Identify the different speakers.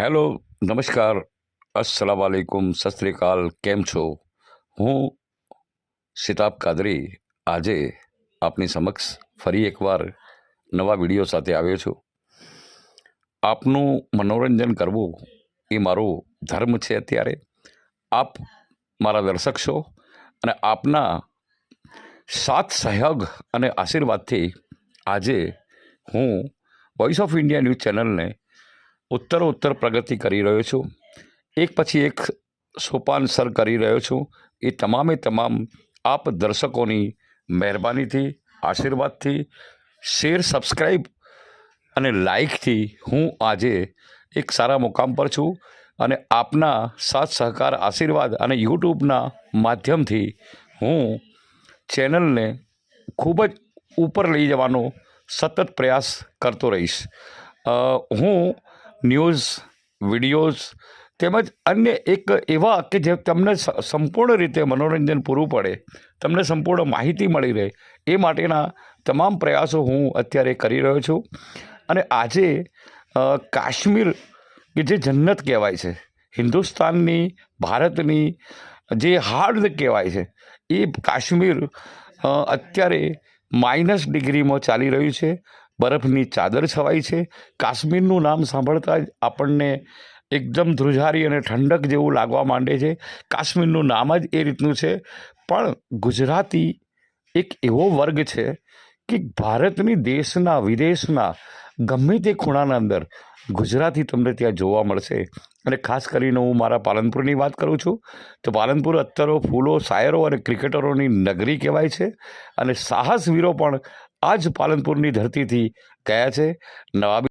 Speaker 1: Hello, નમસ્કાર. અસલામ વાલેકુમ. સત શ્રી કેમ છો? હું સિતાબ કાદરી આજે આપની સમક્ષ ફરી એકવાર નવા વીડિયો સાથે આવ્યો છું. આપનું મનોરંજન કરવું એ મારો ધર્મ છે અત્યારે. આપ મારા દર્શક છો અને આપના સાથ, સહયોગ અને આશીર્વાદથી આજે હું વોઇસ ઓફ ઇન્ડિયા ન્યૂઝ ચેનલને ઉત્તરોત્તર પ્રગતિ કરી રહ્યો છું. એક પછી એક સોપાન સર કરી રહ્યો છું. એ તમામે તમામ આપ દર્શકોની મહેરબાનીથી, આશીર્વાદથી, શેર સબસ્ક્રાઈબ અને લાઇકથી હું આજે એક સારા મુકામ પર છું અને આપના સાથ, સહકાર, આશીર્વાદ અને યુટ્યુબના માધ્યમથી હું ચેનલને ખૂબ જ ઉપર લઈ જવાનો સતત પ્રયાસ કરતો રહીશ. હું ન્યૂઝ, વિડીયોઝ તેમજ અન્ય એક એવા કે જે તમને સંપૂર્ણ રીતે મનોરંજન પૂરું પડે, તમને સંપૂર્ણ માહિતી મળી રહે, એ માટેના તમામ પ્રયાસો હું અત્યારે કરી રહ્યો છું. અને આજે કાશ્મીર કે જે જન્નત કહેવાય છે, હિન્દુસ્તાનની, ભારતની જે હાર્ડ કહેવાય છે, એ કાશ્મીર અત્યારે માઇનસ ડિગ્રીમાં ચાલી રહ્યું છે. બરફની ચાદર છવાઈ છે. કાશ્મીરનું નામ સાંભળતા જ આપણને એકદમ ધ્રુજારી અને ઠંડક જેવું લાગવા માંડે છે. કાશ્મીરનું નામ જ એ રીતનું છે. પણ ગુજરાતી એક એવો વર્ગ છે કે ભારતની દેશના વિદેશના ગમે તે ખૂણાના અંદર ગુજરાતી તમને ત્યાં જોવા મળશે. અને ખાસ કરીને હું મારા પાલનપુરની વાત કરું છું, તો પાલનપુર અત્તરો ફૂલો, શાયરો અને ક્રિકેટરોની નગરી કહેવાય છે. અને સાહસવીરો પણ આ જ પાલનપુરની ધરતીથી ગયા છે. નવાબી